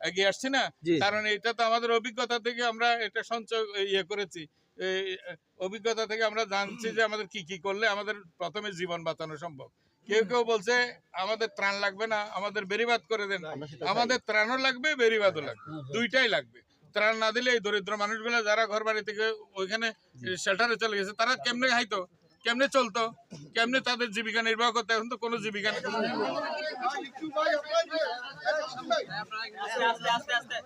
এগিয়ে আসছি না? কারণ এটা তো আমাদের অভিজ্ঞতা থেকে আমরা এটা সঞ্চয় ইয়ে করেছি। অভিজ্ঞতা থেকে আমরা জানছি যে আমাদের কি কি করলে আমাদের প্রথমে জীবন বাঁচানো সম্ভব। কেউ কেউ বলছে আমাদের ত্রাণ লাগবে না আমাদের বেরিবাদ করে দেন। আমাদের ত্রাণও লাগবে বেরিবাদও লাগবে। দুইটাই লাগবে। ত্রাণ না দিলে এই দরিদ্র মানুষগুলো যারা ঘর বাড়ি থেকে ওইখানে শেল্টারে চলে গেছে তারা কেমনে খাইতো? কেমনে চলতো? কেমনে তাদের জীবিকা নির্বাহ করতে? এখন তো কোনো জীবিকা নেই। আস্তে আস্তে আস্তে।